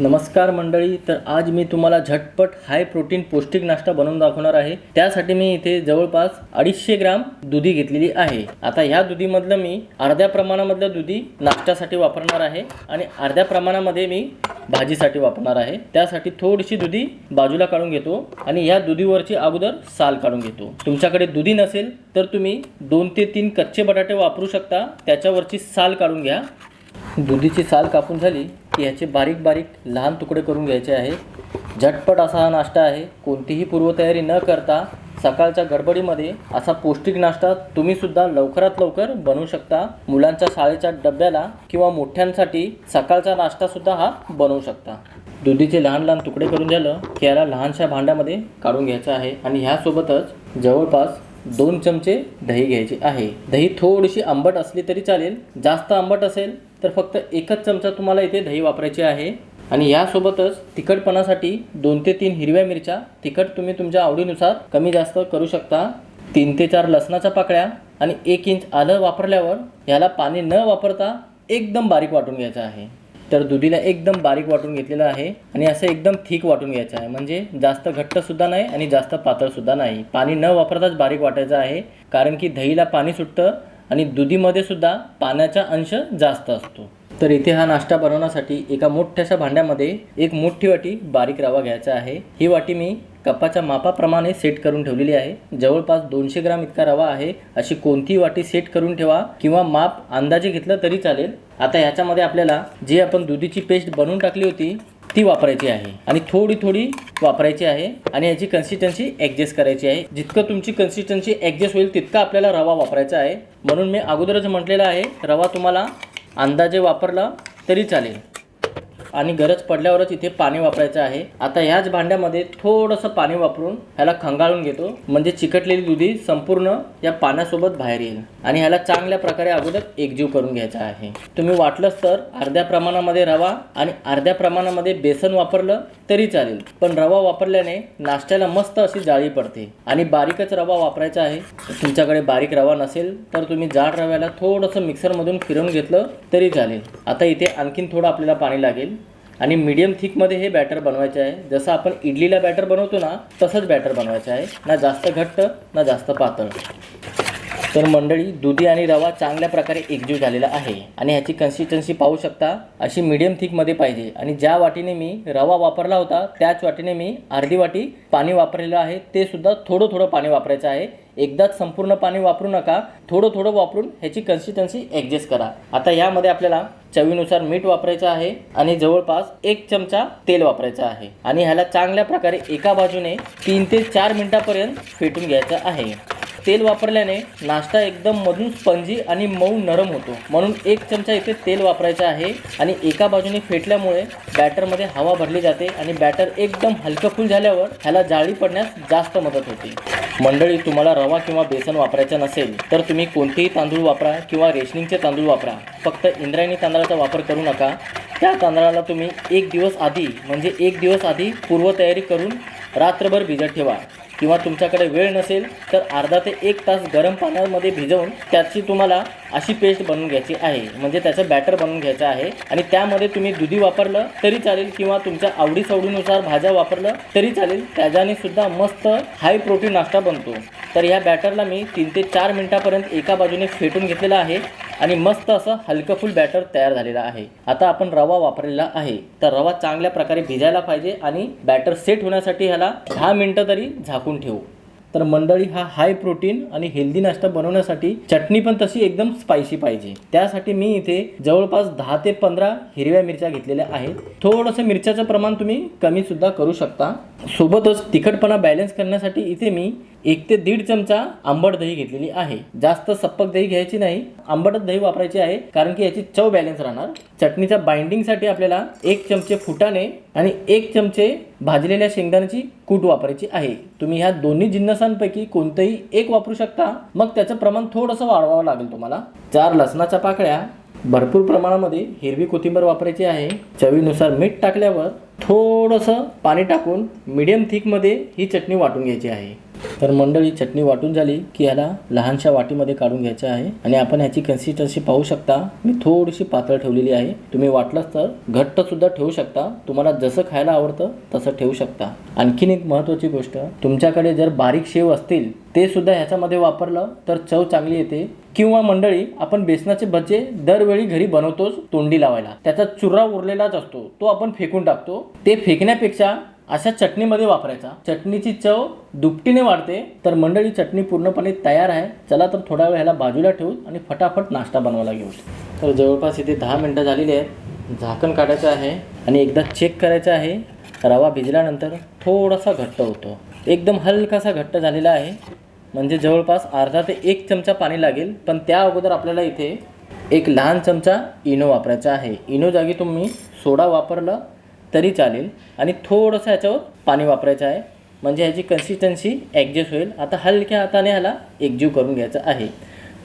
नमस्कार मंडळी तर आज मी तुम्हाला झटपट हाय प्रोटीन पौष्टिक नाश्ता बनवून दाखवणार आहे. त्यासाठी मी इथे जवळपास अडीचशे ग्राम दुधी घेतलेली आहे. आता ह्या दुधीमधलं मी अर्ध्या प्रमाणामधलं दुधी नाश्त्यासाठी वापरणार आहे आणि अर्ध्या प्रमाणामध्ये मी भाजीसाठी वापरणार आहे. त्यासाठी थोडीशी दुधी बाजूला काढून घेतो आणि ह्या दुधीवरची अगोदर साल काढून घेतो. तुमच्याकडे दुधी नसेल तर तुम्ही दोन ते तीन कच्चे बटाटे वापरू शकता. त्याच्यावरची साल काढून घ्या. दुधीची साल कापून झाली की ह्याचे बारीक बारीक लहान तुकडे करून घ्यायचे आहे. झटपट असा हा नाश्ता आहे. कोणतीही पूर्वतयारी न करता सकाळच्या गडबडीमध्ये असा पौष्टिक नाश्ता तुम्हीसुद्धा लवकरात लवकर बनवू शकता. मुलांच्या शाळेच्या डब्याला किंवा मोठ्यांसाठी सकाळचा नाश्तासुद्धा हा बनवू शकता. दुधीचे लहान लहान तुकडे करून झालं की याला लहानशा भांड्यामध्ये काढून घ्यायचं आहे आणि ह्यासोबतच जवळपास दोन चमचे दही घ्यायचे आहे. दही थोडीशी आंबट असली तरी चालेल. जास्त आंबट असेल तर फक्त एकच चमचा तुम्हाला इथे दही वापरायचे आहे. आणि यासोबतच तिखटपणासाठी दोन ते तीन हिरव्या मिरच्या. तिखट तुम्ही तुमच्या आवडीनुसार कमी जास्त करू शकता. तीन ते चार लसणाच्या पाकळ्या आणि एक इंच आलं वापरल्यावर ह्याला पाणी न वापरता एकदम बारीक वाटून घ्यायचं आहे. तर दुधीला एकदम बारीक वाटून घेतलेलं आहे आणि असं एकदम थिक वाटून घ्यायचं आहे. म्हणजे जास्त घट्टसुद्धा नाही आणि जास्त पातळसुद्धा नाही. पाणी न वापरताच बारीक वाटायचं आहे. कारण की दहीला पाणी सुटतं आणि दुधीमध्ये सुद्धा पाण्याचा अंश जास्त असतो. तर इथे हा नाश्ता बनवण्यासाठी एका मोठ्याशा भांड्यामध्ये एक मोठी वाटी बारीक रवा घ्यायचा आहे. ही वाटी मी कपाच्या मापाप्रमाणे सेट करून ठेवलेली आहे. जवळपास दोनशे ग्राम इतका रवा आहे. अशी कोणतीही वाटी सेट करून ठेवा किंवा माप अंदाजे घेतलं तरी चालेल. आता ह्याच्यामध्ये आपल्याला जी आपण दुधीची पेस्ट बनवून टाकली होती ती वापरायची आहे. आणि थोडी थोडी वापरायची आहे आणि याची कन्सिस्टन्सी ॲडजस्ट करायची आहे. जितकं तुमची कन्सिस्टन्सी ॲडजस्ट होईल तितका आपल्याला रवा वापरायचा आहे. म्हणून मी अगोदरच म्हटलेलं आहे रवा तुम्हाला अंदाजे वापरला तरी चालेल. आणि गरज पडल्यावरच इथे पाणी वापरायचं आहे. आता ह्याच भांड्यामध्ये थोडंसं पाणी वापरून ह्याला खंगाळून घेतो. म्हणजे चिकटलेली दुधी संपूर्ण या पाण्यासोबत बाहेर येईल. आणि ह्याला चांगल्या प्रकारे अगोदर एकजीव करून घ्यायचा आहे. तुम्ही वाटलंच तर अर्ध्या प्रमाणामध्ये रवा आणि अर्ध्या प्रमाणामध्ये बेसन वापरलं तरी चालेल. पण रवा वापरल्याने नाश्त्याला मस्त अशी जाळी पडते. आणि बारीकच रवा वापरायचा आहे. तुमच्याकडे बारीक रवा नसेल तर तुम्ही जाड रव्याला थोडंसं मिक्सरमधून फिरवून घेतलं तरी चालेल. आता इथे आणखीन थोडं आपल्याला पाणी लागेल. आणि मीडियम थिकमध्ये हे बॅटर बनवायचे आहे. जसं आपण इडलीला बॅटर बनवतो ना तसंच बॅटर बनवायचं आहे. ना जास्त घट्ट ना जास्त पातळ. तर मंडळी दुधी आणि रवा चांगल्या प्रकारे एकजीव झालेला आहे आणि ह्याची कन्सिस्टन्सी पाहू शकता अशी मीडियम थिकमध्ये पाहिजे. आणि ज्या वाटीने मी रवा वापरला होता त्याच वाटीने मी अर्धी वाटी पाणी वापरलेलं आहे. ते सुद्धा थोडं थोडं पाणी वापरायचं आहे. एकदाच संपूर्ण पाणी वापरू नका. थोडं थोडं वापरून ह्याची कन्सिस्टन्सी ॲडजस्ट करा. आता यामध्ये आपल्याला चवीनुसार मीठ वापरायचं आहे आणि जवळपास एक चमचा तेल वापरायचं आहे. आणि ह्याला चांगल्या प्रकारे एका बाजूने तीन ते चार मिनिटापर्यंत फेटून घ्यायचं आहे. तेल वापरल्याने नाश्ता एकदम मधून स्पंजी आणि मऊ नरम होतो. म्हणून एक चमचा इथे तेल वापरायचं आहे आणि एका बाजूने फेटल्यामुळे बॅटरमध्ये हवा भरली जाते आणि बॅटर एकदम हलकं फुल झाल्यावर ह्याला जाळी पडण्यास जास्त मदत होते. मंडळी तुम्हाला रवा किंवा बेसन वापरायचं नसेल तर तुम्ही कोणतेही तांदूळ वापरा किंवा रेशनिंगचे तांदूळ वापरा. फक्त इंद्रायणी तांदळाचा वापर करू नका. त्या तांदळाला तुम्ही एक दिवस आधी म्हणजे एक दिवस आधी पूर्वतयारी करून रात्रभर भिजत ठेवा. किंवा तुमच्याकडे वेळ नसेल तर अर्धा ते एक तास गरम पाण्यामध्ये भिजवून त्याची तुम्हाला अशी पेस्ट बनवून घ्यायची आहे. म्हणजे त्याचं बॅटर बनवून घ्यायचं आहे. आणि त्यामध्ये तुम्ही दुधी वापरलं तरी चालेल किंवा तुमच्या आवडीसवडीनुसार भाज्या वापरलं तरी चालेल. त्याच्याने सुद्धा मस्त हाय प्रोटीन नाश्ता बनतो. तर ह्या बॅटरला मी तीन ते चार मिनटापर्यंत एका बाजूने फेटून घेतलेला आहे. आणि मस्त असं हलकं फुल बॅटर तयार झालेलं आहे. आता आपण रवा वापरलेला आहे. तर रवा चांगल्या प्रकारे भिजायला पाहिजे आणि बॅटर सेट होण्यासाठी ह्याला दहा मिनटं तरी झाकून ठेवू. तर मंडळी हा हाय प्रोटीन आणि हेल्दी नाश्ता बनवण्यासाठी चटणी पण तशी एकदम स्पायसी पाहिजे. त्यासाठी मी इथे जवळपास दहा ते पंधरा हिरव्या मिरच्या घेतलेल्या आहेत. थोडंसं मिरच्याचं प्रमाण तुम्ही कमी सुद्धा करू शकता. सोबतच तिखटपणा बॅलन्स करण्यासाठी इथे मी एक ते दीड चमचा आंबट दही घेतलेली आहे. जास्त सप्पक दही घ्यायची नाही. आंबटच दही वापरायची आहे कारण की याची चव बॅलन्स राहणार. चटणीच्या बाइंडिंगसाठी आपल्याला एक चमचे फुटाणे आणि एक चमचे भाजलेल्या शेंगदाण्याची कूट वापरायची आहे. तुम्ही ह्या दोन्ही जिन्नसांपैकी कोणतंही एक वापरू शकता. मग त्याचं प्रमाण थोडंसं वाढवावं लागेल तुम्हाला. चार लसणाच्या पाकळ्या भरपूर प्रमाणामध्ये हिरवी कोथिंबीर वापरायची आहे. चवीनुसार मीठ टाकल्यावर थोडंसं पाणी टाकून मीडियम थिकमध्ये ही चटणी वाटून घ्यायची आहे. तर मंडळी चटणी वाटून झाली की ह्याला लहानशा वाटीमध्ये काढून घ्यायचं आहे. आणि आपण ह्याची कन्सिस्टन्सी पाहू शकता. मी थोडीशी पातळ ठेवलेली आहे. तुम्ही वाटलंच तर घट्ट सुद्धा ठेवू शकता. तुम्हाला जसं खायला आवडतं तसं ठेवू शकता. आणखीन एक महत्त्वाची गोष्ट तुमच्याकडे जर बारीक शेव असतील ते सुद्धा ह्याच्यामध्ये वापरलं तर चव चांगली येते. किंवा मंडळी आपण बेसनाचे भजे दरवेळी घरी बनवतोच तोंडी लावायला. त्याचा चुरा उरलेलाच असतो. तो आपण फेकून टाकतो. ते फेकण्यापेक्षा अशा चटणीमध्ये वापरायचा. चटणीची चव दुपटीने वाढते तर मंडळी चटणी पूर्णपणे तयार आहे. चला तर थोडा वेळ ह्याला बाजूला ठेवू आणि फटाफट नाश्ता बनवायला घेऊ. तर जवळपास इथे दहा मिनटं झालेली आहेत. झाकण काढायचं आहे आणि एकदा चेक करायचं आहे. रवा भिजल्यानंतर थोडासा घट्ट होतो. एकदम हलकासा घट्ट झालेला आहे. म्हणजे जवळपास अर्धा ते एक चमचा पाणी लागेल पण त्या अगोदर आपल्याला इथे एक लहान चमचा इनो वापरायचा आहे. इनो जागी तुम्ही सोडा वापरला तरी चालेल. आणि थोडंसं ह्याच्यावर पाणी वापरायचं आहे. म्हणजे ह्याची कन्सिस्टन्सी ॲडजस्ट होईल. आता हलक्या हाताने ह्याला एकजीव करून घ्यायचं आहे.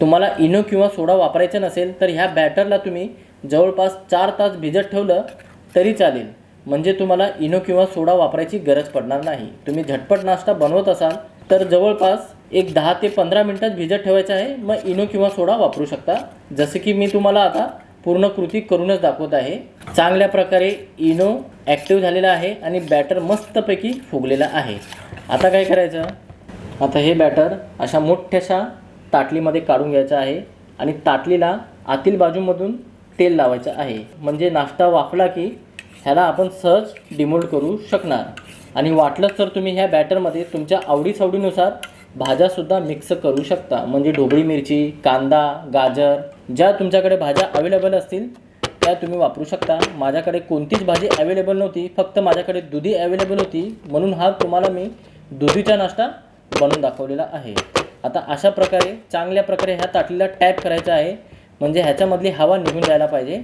तुम्हाला इनो किंवा सोडा वापरायचा नसेल तर ह्या बॅटरला तुम्ही जवळपास चार तास भिजत ठेवलं तरी चालेल. म्हणजे तुम्हाला इनो किंवा सोडा वापरायची गरज पडणार नाही. तुम्ही झटपट नाश्ता बनवत असाल तर जवळपास एक दहा ते पंधरा मिनटात भिजत ठेवायचं आहे. मग इनो किंवा सोडा वापरू शकता. जसं की मी तुम्हाला आता पूर्ण कृती करूनच दाखवत आहे. चांगल्या प्रकारे इनो ॲक्टिव्ह झालेला आहे आणि बॅटर मस्तपैकी फुगलेला आहे. आता काय करायचं? आता हे बॅटर अशा मोठ्याशा ताटलीमध्ये काढून घ्यायचं आहे आणि ताटलीला आतील बाजूमधून तेल लावायचं आहे. म्हणजे नाश्ता वाफला की ह्याला आपण सहज डिमोल्ड करू शकणार. आणि वाटलंच तर तुम्ही ह्या बॅटरमध्ये तुमच्या आवडीसवडीनुसार भाज्यासुद्धा मिक्स करू शकता. म्हणजे ढोबळी मिरची कांदा गाजर ज्या तुमच्याकडे भाज्या अवेलेबल असतील त्या तुम्ही वापरू शकता. माझ्याकडे कोणतीच भाजी अवेलेबल नव्हती फक्त माझ्याकडे दुधी अवेलेबल होती म्हणून हा तुम्हाला मी दुधीचा नाश्ता बनवून दाखवलेला आहे. आता अशा प्रकारे चांगल्या प्रकारे ह्या ताटलीला टॅप करायचा आहे. म्हणजे ह्याच्यामधली हवा निघून जायला पाहिजे.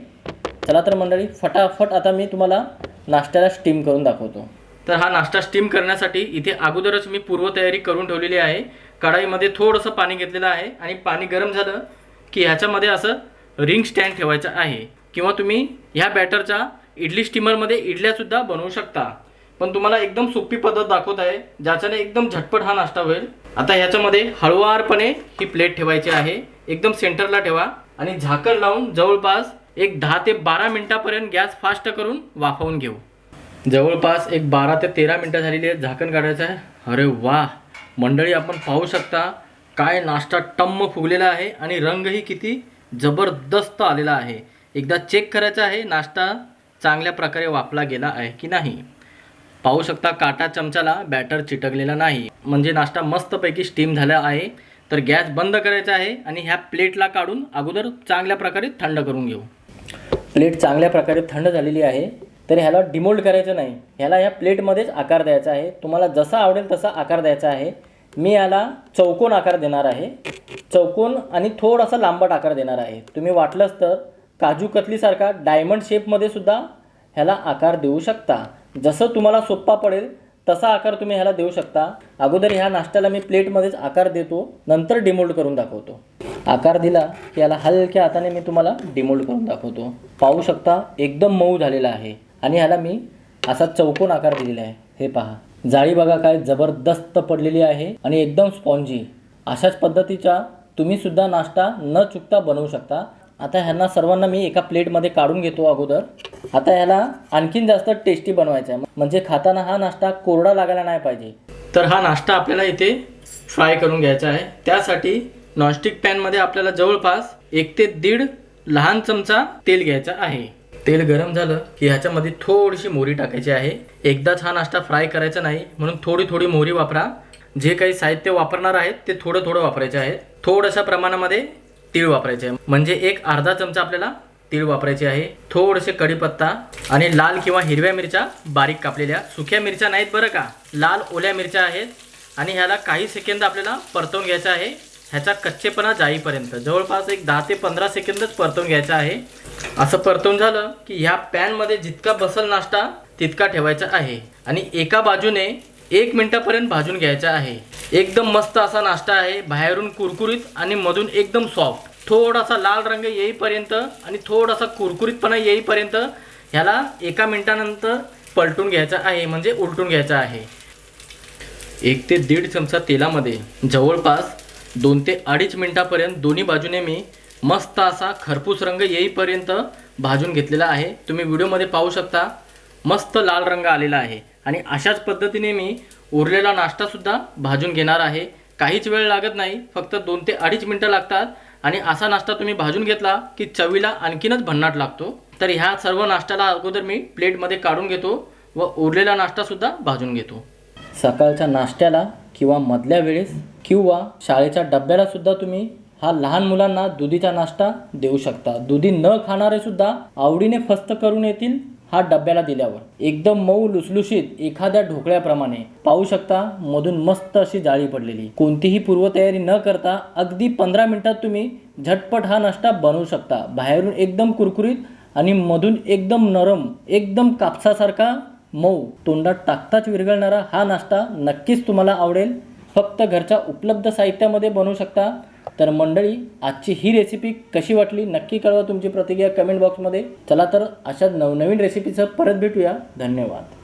चला तर मंडळी फटाफट आता मी तुम्हाला नाश्त्याला स्टीम करून दाखवतो. तर हा नाश्ता स्टीम करण्यासाठी इथे अगोदरच मी पूर्वतयारी करून ठेवलेली आहे. कढाईमध्ये थोडंसं पाणी घेतलेलं आहे आणि पाणी गरम झालं की ह्याच्यामध्ये असं रिंग स्टँड ठेवायचं आहे. किंवा तुम्ही ह्या बॅटरच्या इडली स्टीमरमध्ये इडल्यासुद्धा बनवू शकता. पण तुम्हाला एकदम सोपी पद्धत दाखवत आहे ज्याच्याने एकदम झटपट हा नाश्ता होईल. आता ह्याच्यामध्ये हळुवारपणे ही प्लेट ठेवायची आहे. एकदम सेंटरला ठेवा आणि झाकण लावून जवळपास एक दहा ते बारा मिनिटापर्यंत गॅस फास्ट करून वाफवून घेऊ. जवळपास एक बारा ते तेरा मिनटं झालेली आहेत झाकण काढायचं आहे. अरे वा! मंडळी आपण पाहू शकता काय नाश्ता टम्म फुगलेला आहे आणि रंगही किती जबरदस्त आलेला आहे. एकदा चेक करायचं आहे नाश्ता चांगल्या प्रकारे वापला गेला आहे की नाही. पाहू शकता काटा चमचाला बॅटर चिटकलेला नाही. म्हणजे नाश्ता मस्तपैकी स्टीम झाला आहे. तर गॅस बंद करायचा आहे आणि ह्या प्लेटला काढून अगोदर चांगल्या प्रकारे थंड करून घेऊ. प्लेट चांगल्या प्रकारे थंड झालेली आहे तर ह्याला डिमोल्ड करायचं नाही. ह्याला ह्या प्लेटमध्येच आकार द्यायचा आहे. तुम्हाला जसा आवडेल तसा आकार द्यायचा आहे. मी याला चौकोन आकार देणार आहे. चौकोन आणि थोडासा लांबट आकार देणार आहे. तुम्ही वाटलंच तर काजू कतलीसारखा डायमंड शेपमध्ये सुद्धा ह्याला आकार देऊ शकता. जसं तुम्हाला सोप्पा पडेल तसा आकार तुम्ही ह्याला देऊ शकता. अगोदर ह्या नाश्त्याला मी प्लेटमध्येच आकार देतो नंतर डिमोल्ड करून दाखवतो. आकार दिला की याला हलक्या हाताने मी तुम्हाला डिमोल्ड करून दाखवतो. पाहू शकता एकदम मऊ झालेला आहे. आणि ह्याला मी असा चौकोन आकार दिलेला आहे. हे पहा. जाळी बघा काय जबरदस्त पडलेली आहे आणि एकदम स्पॉन्जी. अशाच पद्धतीचा तुम्ही सुद्धा नाश्ता न चुकता बनवू शकता. आता ह्यांना सर्वांना मी एका प्लेटमध्ये काढून घेतो अगोदर. आता ह्याला आणखीन जास्त टेस्टी बनवायचं आहे. म्हणजे खाताना हा नाश्ता कोरडा लागायला नाही पाहिजे. तर हा नाश्ता आपल्याला इथे फ्राय करून घ्यायचा आहे. त्यासाठी नॉनस्टिक पॅनमध्ये आपल्याला जवळपास एक ते दीड लहान चमचा तेल घ्यायचा आहे. तेल गरम झालं की ह्याच्यामध्ये थोडीशी मोहरी टाकायची आहे. एकदाच हा नाश्ता फ्राय करायचा नाही म्हणून थोडी थोडी मोहरी वापरा. जे काही साहित्य वापरणार आहेत ते थोडं थोडं वापरायचे आहे थोड्याशा प्रमाणामध्ये तीळ वापरायचे आहे. म्हणजे एक अर्धा चमचा आपल्याला तीळ वापरायचे आहे. थोडेसे कढीपत्ता आणि लाल किंवा हिरव्या मिरच्या बारीक कापलेल्या. सुक्या मिरच्या नाहीत बरं का? लाल ओल्या मिरच्या आहेत. आणि ह्याला काही सेकंद आपल्याला परतवून घ्यायचा आहे. ह्याचा कच्चेपणा जाईपर्यंत. जवळपास एक दहा ते पंधरा सेकंदच परतून घ्यायचा आहे. असं परतून झालं की ह्या पॅनमध्ये जितका बसल नाश्ता तितका ठेवायचा आहे. आणि एका बाजूने एक मिनटापर्यंत भाजून घ्यायचा आहे. एकदम मस्त असा नाश्ता आहे. बाहेरून कुरकुरीत आणि मधून एकदम सॉफ्ट थोडासा लाल रंग येईपर्यंत आणि थोडासा कुरकुरीतपणा येईपर्यंत ह्याला एका मिनटानंतर पलटून घ्यायचा आहे. म्हणजे उलटून घ्यायचा आहे. एक ते दीड चमचा तेलामध्ये जवळपास दोन ते अडीच मिनटापर्यंत दोन्ही बाजूने मी मस्त असा खरपूस रंग येईपर्यंत भाजून घेतलेला आहे. तुम्ही व्हिडिओमध्ये पाहू शकता मस्त लाल रंग आलेला आहे. आणि अशाच पद्धतीने मी उरलेला नाश्तासुद्धा भाजून घेणार आहे. काहीच वेळ लागत नाही फक्त दोन ते अडीच मिनटं लागतात. आणि असा नाश्ता तुम्ही भाजून घेतला की चवीला आणखीनच भन्नाट लागतो. तर ह्या सर्व नाश्त्याला अगोदर मी प्लेटमध्ये काढून घेतो व उरलेला नाश्तासुद्धा भाजून घेतो. सकाळच्या नाश्त्याला किंवा मधल्या वेळेस किंवा शाळेच्या डब्याला सुद्धा तुम्ही हा लहान मुलांना दुधीचा नाश्ता देऊ शकता. दुधी न खाणारे सुद्धा आवडीने फस्त करून येतील हा डब्याला दिल्यावर. एकदम मऊ लुसलुशीत एखाद्या ढोकळ्याप्रमाणे पाहू शकता मधून मस्त अशी जाळी पडलेली. कोणतीही पूर्वतयारी न करता अगदी पंधरा मिनिटात तुम्ही झटपट हा नाश्ता बनवू शकता. बाहेरून एकदम कुरकुरीत आणि मधून एकदम नरम एकदम कापसासारखा मऊ तोंडात टाकताच विरघळणारा हा नाश्ता नक्कीच तुम्हाला आवडेल. फक्त घरच्या उपलब्ध साहित्यामध्ये बनवू शकता. तर मंडळी आजची ही रेसिपी कशी वाटली नक्की कळवा तुमची प्रतिक्रिया कमेंट बॉक्समध्ये चला तर अशा नवनवीन रेसिपीचं परत भेटूया. धन्यवाद.